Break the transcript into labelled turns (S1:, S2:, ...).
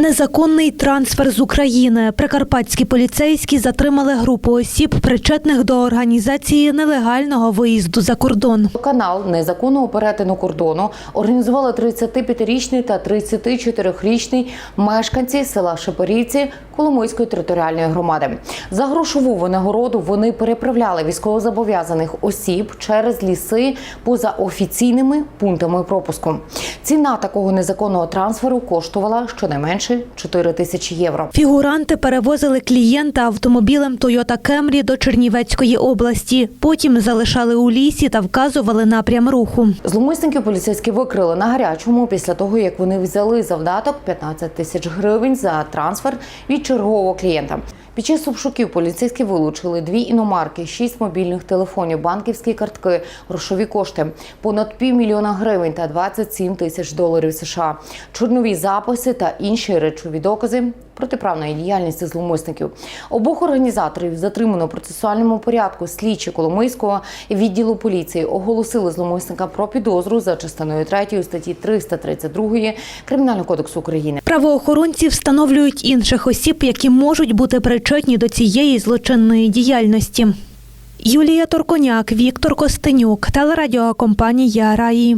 S1: Незаконний трансфер з України. Прикарпатські поліцейські затримали групу осіб, причетних до організації нелегального виїзду за кордон.
S2: Канал незаконного перетину кордону організували 35-річний та 34-річний мешканці села Шепарівці Коломийської територіальної громади. За грошову винагороду вони переправляли військовозобов'язаних осіб через ліси поза офіційними пунктами пропуску. Ціна такого незаконного трансферу коштувала щонайменше 4 тисячі євро.
S1: Фігуранти перевозили клієнта автомобілем Toyota Camry до Чернівецької області. Потім залишали у лісі та вказували напрям руху.
S2: Зловмисників поліцейські викрили на гарячому після того, як вони взяли завдаток 15 тисяч гривень за трансфер від чергового клієнта. Під час обшуків поліцейські вилучили дві іномарки, шість мобільних телефонів, банківські картки, грошові кошти, понад півмільйона гривень та 27 тисяч доларів США, чорнові записи та інші речові докази протиправної діяльності зловмисників. Обох організаторів затримано в процесуальному порядку. Слідчі Коломийського відділу поліції оголосили зловмисника про підозру за частиною 3 статті 332 Кримінального кодексу України.
S1: Правоохоронці встановлюють інших осіб, які можуть бути причетні до цієї злочинної діяльності. Юлія Торконяк, Віктор Костенюк, телерадіокомпанія Раї.